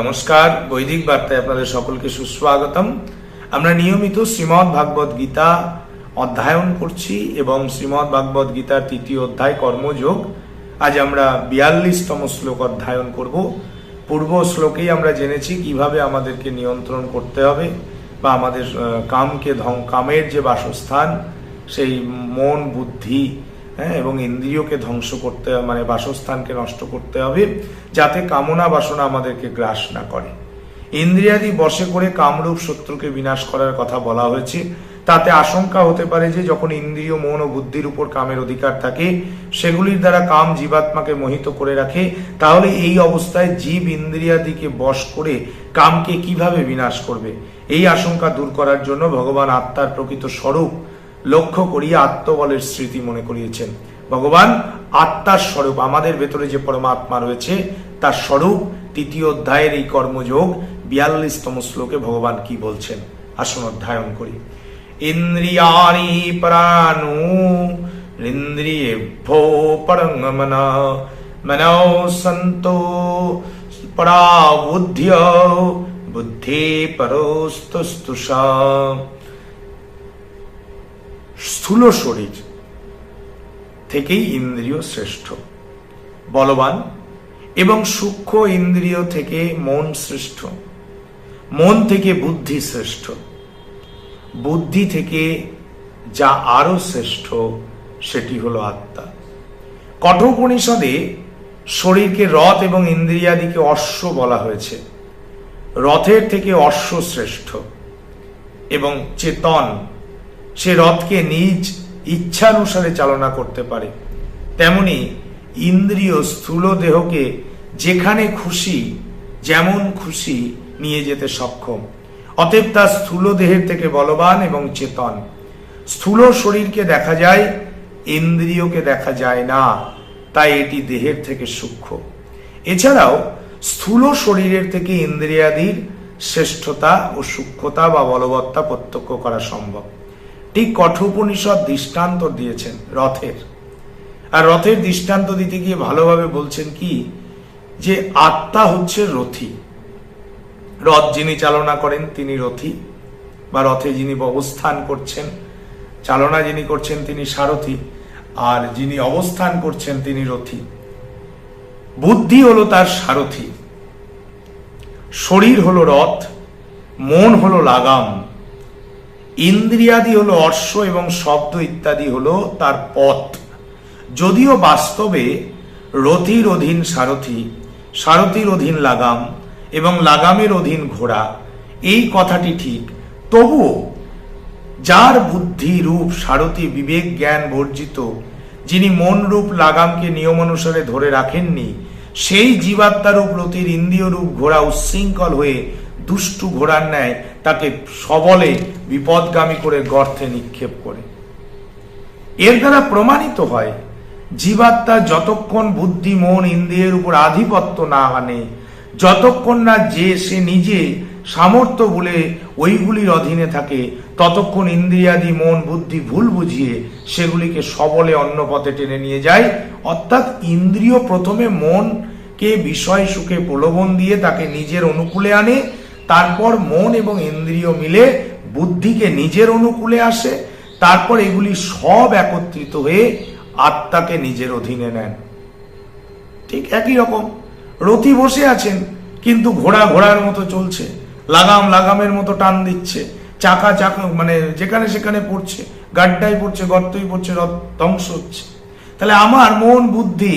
নমস্কার, বৈদিক বার্তায় আপনাদের সকলকে সুস্বাগতম। আমরা নিয়মিত শ্রীমৎ ভাগবত গীতা অধ্যয়ন করছি এবং শ্রীমৎ ভাগবত গীতার তৃতীয় অধ্যায় কর্মযোগ। আজ আমরা বিয়াল্লিশতম শ্লোক অধ্যয়ন করব। পূর্ব শ্লোকেই আমরা জেনেছি কীভাবে আমাদেরকে নিয়ন্ত্রণ করতে হবে বা আমাদের কামকে ধং কামের যে বাসস্থান, সেই মন বুদ্ধি হ্যাঁ এবং ইন্দ্রিয়কে ধ্বংস করতে মানে বাসস্থানকে নষ্ট করতে হবে, যাতে কামনা বাসনা আমাদেরকে গ্রাস না করে। ইন্দ্রিয়াদি বশে করে কামরূপ শত্রুকে বিনাশ করার কথা বলা হয়েছে। তাতে আশঙ্কা হতে পারে যে, যখন ইন্দ্রিয়, মন ও বুদ্ধির উপর কামের অধিকার থাকে, সেগুলির দ্বারা কাম জীবাত্মাকে মোহিত করে রাখে, তাহলে এই অবস্থায় জীব ইন্দ্রিয়াদিকে বশ করে কামকে কীভাবে বিনাশ করবে? এই আশঙ্কা দূর করার জন্য ভগবান আত্মার প্রকৃত স্বরূপ লক্ষ্য করিয়ে আত্মবলের স্মৃতি মনে করিয়েছেন। ভগবান, আত্মার স্বরূপ, আমাদের ভেতরে যে পরমাত্মা রয়েছে, তার স্বরূপ, তৃতীয় অধ্যায়ের এই কর্মযোগ, বিয়াল্লিশতম শ্লোকে ভগবান কি বলছেন? আসুন অধ্যয়ন করি। ইন্দ্রিয়াণি প্রাণু, ইন্দ্রিয়েভ্যো পরঙ্গমন, মনৌ সন্তো পরাবুদ্ধ্য, বুদ্ধি পরস্তুস্তুষা। স্থূল শরীর থেকেই ইন্দ্রিয় শ্রেষ্ঠ, বলবান এবং সূক্ষ্ম ইন্দ্রিয় থেকে মন শ্রেষ্ঠ, মন থেকে বুদ্ধি শ্রেষ্ঠ, বুদ্ধি থেকে যা আরও শ্রেষ্ঠ সেটি হলো আত্মা। কঠোপনিষদে শরীরকে রথ এবং ইন্দ্রিয়াদিকে অশ্ব বলা হয়েছে। রথের থেকে অশ্ব শ্রেষ্ঠ এবং চেতন সে রথকে নিজ ইচ্ছানুসারে চালনা করতে পারে। তেমনি ইন্দ্রিয় স্থূল দেহকে যেখানে খুশি, যেমন খুশি নিয়ে যেতে সক্ষম। অতএব তা স্থূল দেহের থেকে বলবান এবং চেতন। স্থূল শরীরকে দেখা যায়, ইন্দ্রিয়কে দেখা যায় না, তাই এটি দেহের থেকে সূক্ষ্ম। এছাড়াও স্থূল শরীরের থেকে ইন্দ্রিয়াদির শ্রেষ্ঠতা ও সূক্ষ্মতা বা বলবত্তা প্রত্যক্ষ করা সম্ভব। ঠিক কঠোপনিষদ দৃষ্টান্ত দিয়েছেন রথের। আর রথের দৃষ্টান্ত দিতে গিয়ে ভালোভাবে বলছেন কি, যে আত্মা হচ্ছে রথী। রথ যিনি চালনা করেন, তিনি রথী। বা রথে যিনি অবস্থান করছেন, চালনা যিনি করছেন, তিনি সারথী। আর যিনি অবস্থান করছেন, তিনি রথী। বুদ্ধি হলো তার সারথী। শরীর হলো রথ, মন হলো লাগাম। ইন্দ্রিয়াদি হলো অশ্ব এবং শব্দ ইত্যাদি হলো তার পথ। যদিও বাস্তবে রথির অধীন সারথি, সারথির অধীন লাগাম এবং লাগামের অধীন ঘোড়া, এই কথাটি ঠিক। তবুও যার বুদ্ধি রূপ সারথি বিবেক জ্ঞান বর্জিত, যিনি মন রূপ লাগামকে নিয়ম অনুসারে ধরে রাখেননি, সেই জীবাত্মারূপ রতির ইন্দ্রিয় রূপ ঘোড়া উচ্ছৃঙ্খল হয়ে দুষ্টু ঘোড়ার ন্যায় তাকে সবলে বিপদগামী করে গর্তে নিক্ষেপ করে। এর দ্বারা প্রমাণিত হয়, জীবাত্মা যতক্ষণ বুদ্ধি, মন, ইন্দ্রিয়ের উপর আধিপত্য না আনে, যতক্ষণ না যে সে নিজে সামর্থ্য বলে ওইগুলির অধীনে থাকে, ততক্ষণ ইন্দ্রিয়াদি, মন, বুদ্ধি ভুল বুঝিয়ে সেগুলিকে সবলে অন্য পথে টেনে নিয়ে যায়। অর্থাৎ ইন্দ্রিয় প্রথমে মনকে বিষয় সুখে প্রলোভন দিয়ে তাকে নিজের অনুকূলে আনে তারপর মন এবং ইন্দ্রিয় মিলে বুদ্ধিকে নিজের অনুকূলে আসে, তারপর এগুলি সব একত্রিত হয়ে আত্মাকে নিজের অধীনে নেন। ঠিক একই রকম। রথি বসে আছেন, কিন্তু ঘোড়া ঘোড়ার মতো চলছে, লাগাম লাগামের মতো টান দিচ্ছে, চাকা চাকা মানে যেখানে সেখানে পড়ছে, গাড্ডায় পড়ছে, গর্তই পড়ছে ধ্বংস হচ্ছে। তাহলে আমার মন, বুদ্ধি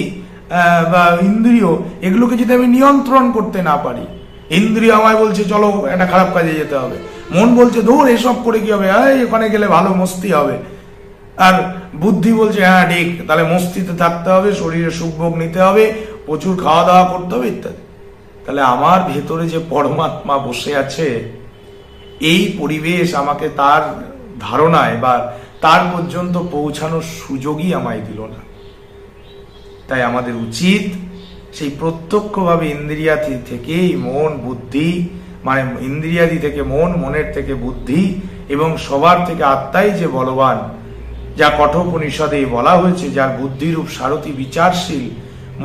বা ইন্দ্রিয়, এগুলোকে যদি আমি নিয়ন্ত্রণ করতে না পারি ইন্দ্রিয় আমায় বলছে, চলো, একটা খারাপ কাজে যেতে হবে। মন বলছে, ধর, এসব করে কি হবে? এই, ওখানে গেলে ভালো মস্তি হবে। আর বুদ্ধি বলছে হ্যাঁ ঠিক, তাহলে মস্তিতে থাকতে হবে, শরীরে সুখভোগ নিতে হবে, প্রচুর খাওয়া দাওয়া করতে হবে, ইত্যাদি। তাহলে আমার ভেতরে যে পরমাত্মা বসে আছে, এই পরিবেশ আমাকে তার ধারণায় বা তার পর্যন্ত পৌঁছানোর সুযোগই আমায় দিল না। তাই আমাদের উচিত সেই প্রত্যক্ষভাবে ইন্দ্রিয়াদি থেকেই মন, বুদ্ধি মানে ইন্দ্রিয়াদি থেকে মন, মনের থেকে বুদ্ধি এবং সবার থেকে আত্মাই যে বলবান, যা কঠোপনিষদে বলা হয়েছে, যার বুদ্ধিরূপ সারথী বিচারশীল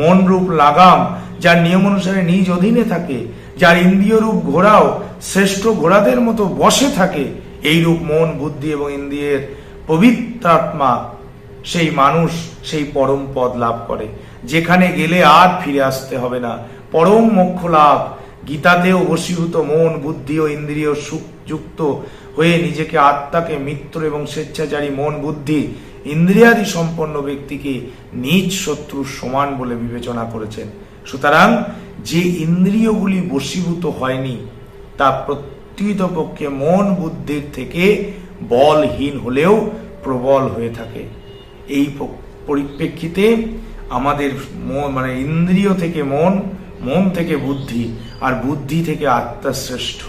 মন রূপ লাগাম, যার নিয়ম অনুসারে নিজ অধীনে থাকে, যার ইন্দ্রিয় রূপ ঘোড়াও শ্রেষ্ঠ ঘোড়াদের মতো বসে থাকে এই রূপ মন, বুদ্ধি এবং ইন্দ্রিয়ের পবিত্রাত্মা সেই মানুষ, সেই পরম পদ লাভ করে। যেখানে গেলে আর ফিরে আসতে হবে না। পরম মোক্ষ লাভ। গীতাতেও বশীভূত মন, বুদ্ধি ও ইন্দ্রিয় সুখ যুক্ত হয়ে নিজেকে আত্মাকে মিত্র এবং স্বেচ্ছাচারী মন, বুদ্ধি, ইন্দ্রিয়াদি সম্পন্ন ব্যক্তিকে নিজ শত্রুর সমান বলে বিবেচনা করেছেন। সুতরাং যে ইন্দ্রিয়গুলি বশীভূত হয়নি, তা প্রকৃতপক্ষে মন বুদ্ধির থেকে বলহীন হলেও প্রবল হয়ে থাকে। এই পরিপ্রেক্ষিতে আমাদের মন ইন্দ্রিয় থেকে মন মন থেকে বুদ্ধি, আর বুদ্ধি থেকে আত্মা শ্রেষ্ঠ।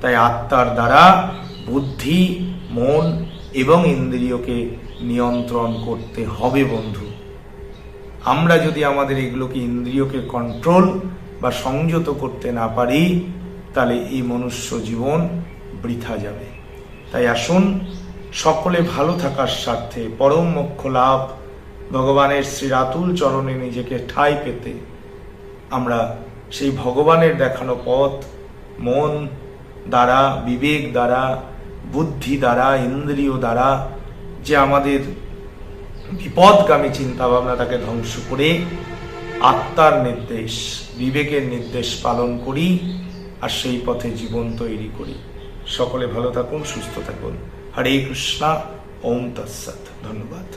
তাই আত্মার দ্বারা বুদ্ধি, মন এবং ইন্দ্রিয়কে নিয়ন্ত্রণ করতে হবে বন্ধু। আমরা যদি আমাদের এগুলোকে ইন্দ্রিয়কে কন্ট্রোল বা সংযত করতে না পারি, তাহলে এই মনুষ্য জীবন বৃথা যাবে। তাই আসুন, সকলে ভালো থাকার স্বার্থে পরম মোক্ষ লাভ ভগবানের শ্রীরাতুল চরণে নিজেকে ঠাঁই পেতে। আমরা সেই ভগবানের দেখানো পথ, মন দ্বারা, বিবেক দ্বারা, বুদ্ধি দ্বারা, ইন্দ্রিয় দ্বারা, যে আমাদের বিপদগামী চিন্তা ভাবনা তাকে ধ্বংস করে আত্মার নির্দেশ, বিবেকের নির্দেশ পালন করি আর সেই পথে জীবন তৈরি করি। সকলে ভালো থাকুন, সুস্থ থাকুন। হরে কৃষ্ণা, ওম তৎসৎ। ধন্যবাদ।